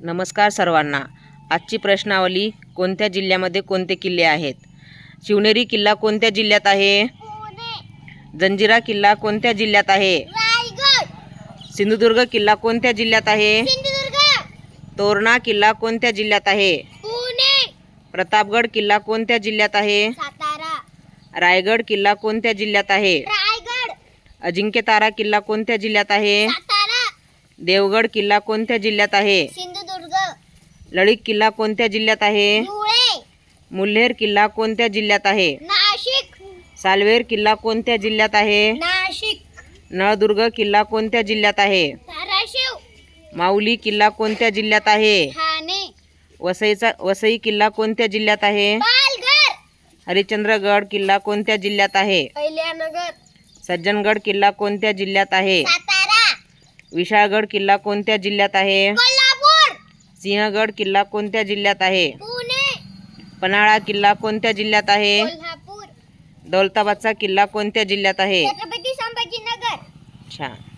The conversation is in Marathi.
नमस्कार सर्वांना. आजची प्रश्नावली कोणत्या जिल्ह्यामध्ये कोणते किल्ले आहेत? शिवनेरी किल्ला कोणत्या जिल्ह्यात आहे? पुणे. जंजिरा किल्ला कोणत्या जिल्ह्यात आहे? सिंधुदुर्ग किल्ला कोणत्या जिल्ह्यात आहे? सिंधुदुर्ग. तोरणा किल्ला कोणत्या जिल्ह्यात आहे? पुणे. प्रतापगड किल्ला कोणत्या जिल्ह्यात आहे? रायगड किल्ला कोणत्या जिल्ह्यात आहे? रायगड. अजिंक्यतारा किल्ला कोणत्या जिल्ह्यात आहे? देवगड किल्ला कोणत्या जिल्ह्यात आहे? लळित किल्ला कोणत्या जिल्ह्यात आहे? धुळे. मुल्हेर किल्ला कोणत्या जिल्ह्यात आहे? नाशिक. सालवेर किल्ला कोणत्या जिल्ह्यात आहे? नाशिक. नळदुर्ग किल्ला कोणत्या जिल्ह्यात आहे? धाराशिव. माऊली किल्ला कोणत्या जिल्ह्यात आहे? ठाणे. वसईचा वसई किल्ला कोणत्या जिल्ह्यात आहे? पालघर. हरिश्चंद्रगड किल्ला कोणत्या जिल्ह्यात आहे? अहिल्यानगर सज्जनगड किल्ला कोणत्या जिल्ह्यात आहे? सातारा. विशाळगड किल्ला कोणत्या जिल्ह्यात आहे? कोल्हापूर. सिंहगड किल्ला कोणत्या जिल्ह्यात आहे? पुणे. पन्हाळा किल्ला कोणत्या जिल्ह्यात आहे? दौलताबादचा किल्ला कोणत्या जिल्ह्यात आहे? छान.